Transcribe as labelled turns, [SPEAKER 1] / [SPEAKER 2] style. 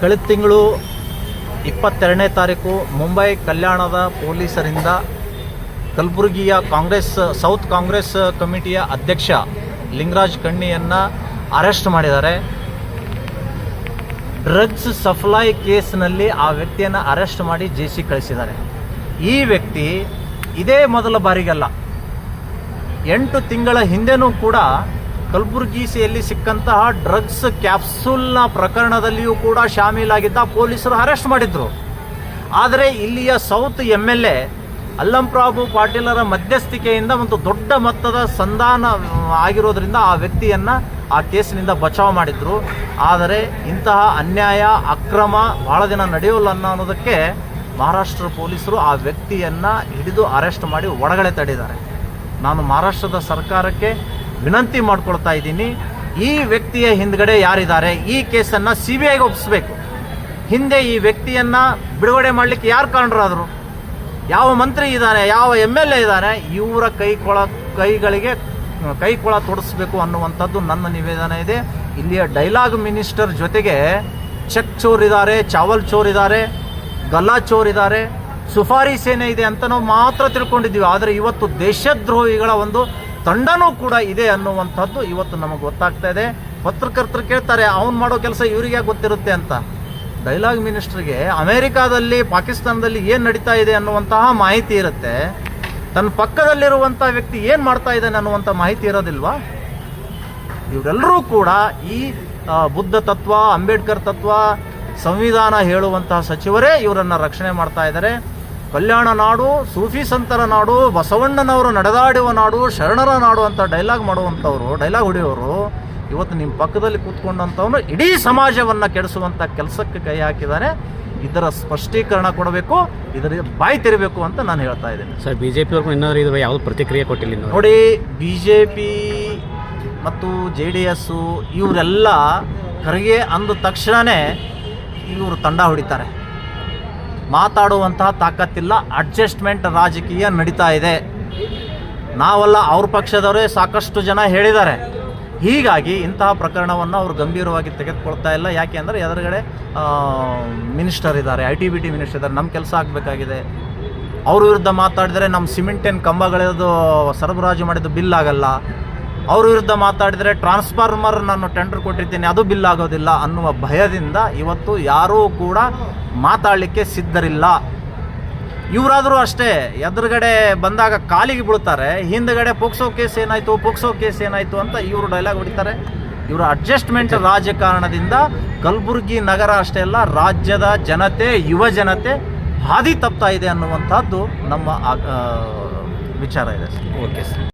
[SPEAKER 1] ಕಳೆದ ತಿಂಗಳು ಇಪ್ಪತ್ತೆರಡನೇ ತಾರೀಕು ಮುಂಬೈ ಕಲ್ಯಾಣದ ಪೊಲೀಸರಿಂದ ಕಲಬುರಗಿಯ ಕಾಂಗ್ರೆಸ್, ಸೌತ್ ಕಾಂಗ್ರೆಸ್ ಕಮಿಟಿಯ ಅಧ್ಯಕ್ಷ ಲಿಂಗರಾಜ್ ಕಣ್ಣಿಯನ್ನು ಅರೆಸ್ಟ್ ಮಾಡಿದ್ದಾರೆ. ಡ್ರಗ್ಸ್ ಸಪ್ಲೈ ಕೇಸ್ನಲ್ಲಿ ಆ ವ್ಯಕ್ತಿಯನ್ನು ಅರೆಸ್ಟ್ ಮಾಡಿ ಜೇಸಿ ಕಳಿಸಿದ್ದಾರೆ. ಈ ವ್ಯಕ್ತಿ ಇದೇ ಮೊದಲ ಬಾರಿಗಲ್ಲ. ಎಂಟು ತಿಂಗಳ ಹಿಂದೆನೂ ಕೂಡ ಕಲಬುರ್ಗಿಸಿಯಲ್ಲಿ ಸಿಕ್ಕಂತಹ ಡ್ರಗ್ಸ್ ಕ್ಯಾಪ್ಸೂಲ್ನ ಪ್ರಕರಣದಲ್ಲಿಯೂ ಕೂಡ ಶಾಮೀಲಾಗಿದ್ದ ಪೊಲೀಸರು ಅರೆಸ್ಟ್ ಮಾಡಿದ್ರು. ಆದರೆ ಇಲ್ಲಿಯ south M L A Allamprabhu ಪಾಟೀಲರ ಮಧ್ಯಸ್ಥಿಕೆಯಿಂದ ಒಂದು ದೊಡ್ಡ ಮೊತ್ತದ ಸಂಧಾನ ಆಗಿರೋದ್ರಿಂದ ಆ ವ್ಯಕ್ತಿಯನ್ನು ಆ ಕೇಸಿನಿಂದ ಬಚಾವ್ ಮಾಡಿದ್ರು. ಆದರೆ ಇಂತಹ ಅನ್ಯಾಯ, ಅಕ್ರಮ, ಬಹಳ ದಿನ ನಡೆಯೋಲ್ಲ ಅನ್ನೋ ಅನ್ನೋದಕ್ಕೆ ಮಹಾರಾಷ್ಟ್ರ ಪೊಲೀಸರು ಆ ವ್ಯಕ್ತಿಯನ್ನು ಹಿಡಿದು ಅರೆಸ್ಟ್ ಮಾಡಿ ಒಳಗಡೆ ತಡೆದಿದ್ದಾರೆ ನಾನು ಮಹಾರಾಷ್ಟ್ರದ ಸರ್ಕಾರಕ್ಕೆ ವಿನಂತಿ ಮಾಡ್ಕೊಳ್ತಾ ಇದ್ದೀನಿ, ಈ ವ್ಯಕ್ತಿಯ ಹಿಂದ್ಗಡೆ ಯಾರಿದ್ದಾರೆ, ಈ ಕೇಸನ್ನು ಸಿ ಬಿ ಐಗೆ ಒಪ್ಪಿಸ್ಬೇಕು. ಹಿಂದೆ ಈ ವ್ಯಕ್ತಿಯನ್ನು ಬಿಡುಗಡೆ ಮಾಡಲಿಕ್ಕೆ ಯಾರು ಕಾರಣರಾದರು? ಯಾವ ಮಂತ್ರಿ ಇದ್ದಾನೆ ಯಾವ ಎಂ ಎಲ್ ಎ ಇದ್ದಾನೆ ಇವರ ಕೈ ಕೊಳ, ಕೈಗಳಿಗೆ ಕೈಕೊಳ ತೊಡಸ್ಬೇಕು ಅನ್ನುವಂಥದ್ದು ನನ್ನ ನಿವೇದನ ಇದೆ. ಇಲ್ಲಿಯ ಡೈಲಾಗ್ ಮಿನಿಸ್ಟರ್ ಜೊತೆಗೆ ಚೆಕ್ ಚೋರ್ ಇದ್ದಾರೆ, ಚಾವಲ್ ಚೋರ್ ಇದ್ದಾರೆ, ಗಲ್ಲಾ ಚೋರ್ ಇದ್ದಾರೆ, ಸುಫಾರಿ ಸೇನೆ ಇದೆ ಅಂತ ನಾವು ಮಾತ್ರ ತಿಳ್ಕೊಂಡಿದ್ದೀವಿ. ಆದರೆ ಇವತ್ತು ದೇಶದ್ರೋಹಿಗಳ ಒಂದು ತಂಡನೂ ಕೂಡ ಇದೆ ಅನ್ನುವಂಥದ್ದು ಇವತ್ತು ನಮಗೆ ಗೊತ್ತಾಗ್ತಾ ಇದೆ. ಪತ್ರಕರ್ತರು ಕೇಳ್ತಾರೆ, ಅವ್ನು ಮಾಡೋ ಕೆಲಸ ಇವರಿಗೆ ಗೊತ್ತಿರುತ್ತೆ ಅಂತ? ಡೈಲಾಗ್ ಮಿನಿಸ್ಟ್ರಿಗೆ, ಅಮೆರಿಕಾದಲ್ಲಿ, ಪಾಕಿಸ್ತಾನದಲ್ಲಿ ಏನು ನಡೀತಾ ಇದೆ ಅನ್ನುವಂತಹ ಮಾಹಿತಿ ಇರುತ್ತೆ. ತನ್ನ ಪಕ್ಕದಲ್ಲಿರುವಂಥ ವ್ಯಕ್ತಿ ಏನು ಮಾಡ್ತಾ ಇದ್ದಾನೆ ಅನ್ನುವಂಥ ಮಾಹಿತಿ ಇರೋದಿಲ್ವಾ? ಇವರೆಲ್ಲರೂ ಕೂಡ ಈ ಬುದ್ಧ ತತ್ವ, ಅಂಬೇಡ್ಕರ್ ತತ್ವ, ಸಂವಿಧಾನ ಹೇಳುವಂತಹ ಸಚಿವರೇ ಇವರನ್ನು ರಕ್ಷಣೆ ಮಾಡ್ತಾ ಇದ್ದಾರೆ. ಕಲ್ಯಾಣ ನಾಡು ಸೂಫಿ ಸಂತರ ನಾಡು ಬಸವಣ್ಣನವರು ನಡೆದಾಡುವ ನಾಡು ಶರಣರ ನಾಡು ಅಂತ ಡೈಲಾಗ್ ಮಾಡುವಂಥವ್ರು ಡೈಲಾಗ್ ಹೊಡೆಯೋರು ಇವತ್ತು ನಿಮ್ಮ ಪಕ್ಕದಲ್ಲಿ ಕೂತ್ಕೊಂಡಂಥವನು ಇಡೀ ಸಮಾಜವನ್ನು ಕೆಡಿಸುವಂಥ ಕೆಲಸಕ್ಕೆ ಕೈ ಹಾಕಿದ್ದಾರೆ. ಇದರ ಸ್ಪಷ್ಟೀಕರಣ ಕೊಡಬೇಕು ಇದರ ಬಾಯಿ ತೆರಿಬೇಕು ಅಂತ ನಾನು ಹೇಳ್ತಾ ಇದ್ದೇನೆ.
[SPEAKER 2] ಸರ್ ಬಿ ಜೆ ಪಿಯವ್ರಿಗೂ ಇನ್ನೂ ಇದ್ರ ಯಾವುದು ಪ್ರತಿಕ್ರಿಯೆ ಕೊಟ್ಟಿಲ್ಲ
[SPEAKER 1] ನೋಡಿ ಬಿ ಜೆ ಪಿ ಮತ್ತು ಜೆ ಡಿ ಎಸ್ಸು ಇವರೆಲ್ಲ ಖರ್ಗೆ ಅಂದ ತಕ್ಷಣವೇ ಇವರು ತಂಡ ಹೊಡಿತಾರೆ. ಮಾತಾಡುವಂತಹ ತಾಕತ್ತಿಲ್ಲ ಅಡ್ಜಸ್ಟ್ಮೆಂಟ್ ರಾಜಕೀಯ ನಡೀತಾ ಇದೆ. ನಾವಲ್ಲ ಅವ್ರ ಪಕ್ಷದವರೇ ಸಾಕಷ್ಟು ಜನ ಹೇಳಿದ್ದಾರೆ. ಹೀಗಾಗಿ ಇಂತಹ ಪ್ರಕರಣವನ್ನು ಅವರು ಗಂಭೀರವಾಗಿ ತೆಗೆದುಕೊಳ್ತಾ ಇಲ್ಲ. ಯಾಕೆ ಅಂದರೆ ಎದುರುಗಡೆ ಮಿನಿಸ್ಟರ್ ಇದ್ದಾರೆ I T B T minister ಇದ್ದಾರೆ. ನಮ್ಮ ಕೆಲಸ ಆಗಬೇಕಾಗಿದೆ. ಅವ್ರ ವಿರುದ್ಧ ಮಾತಾಡಿದರೆ ನಮ್ಮ ಸಿಮೆಂಟಿನ ಕಂಬಗಳದು ಸರಬರಾಜು ಮಾಡಿದ್ದು ಬಿಲ್ ಆಗಲ್ಲ. ಅವ್ರ ವಿರುದ್ಧ ಮಾತಾಡಿದರೆ ಟ್ರಾನ್ಸ್ಫಾರ್ಮರ್ ನಾನು ಟೆಂಡರ್ ಕೊಟ್ಟಿರ್ತೀನಿ, ಅದು ಬಿಲ್ ಆಗೋದಿಲ್ಲ ಅನ್ನುವ ಭಯದಿಂದ ಇವತ್ತು ಯಾರೂ ಕೂಡ ಮಾತಾಡಲಿಕ್ಕೆ ಸಿದ್ಧರಿಲ್ಲ. ಇವರಾದರೂ ಅಷ್ಟೇ, ಎದುರುಗಡೆ ಬಂದಾಗ ಕಾಲಿಗೆ ಬೀಳ್ತಾರೆ, ಹಿಂದ್ಗಡೆ ಪೋಕ್ಸೋ ಕೇಸ್ ಏನಾಯಿತು, ಪೋಕ್ಸೋ ಕೇಸ್ ಏನಾಯಿತು ಅಂತ ಇವರು ಡೈಲಾಗ್ ಹೊಡಿತಾರೆ. ಇವರ ಅಡ್ಜಸ್ಟ್ಮೆಂಟ್ ರಾಜಕಾರಣದಿಂದ ಕಲಬುರಗಿ ನಗರ ಅಷ್ಟೇ ಅಲ್ಲ, ರಾಜ್ಯದ ಜನತೆ, ಯುವ ಜನತೆ ಹಾದಿ ತಪ್ತಾ ಇದೆ ಅನ್ನುವಂಥದ್ದು ನಮ್ಮ ವಿಚಾರ ಇದೆ
[SPEAKER 2] ಓಕೆ ಸರ್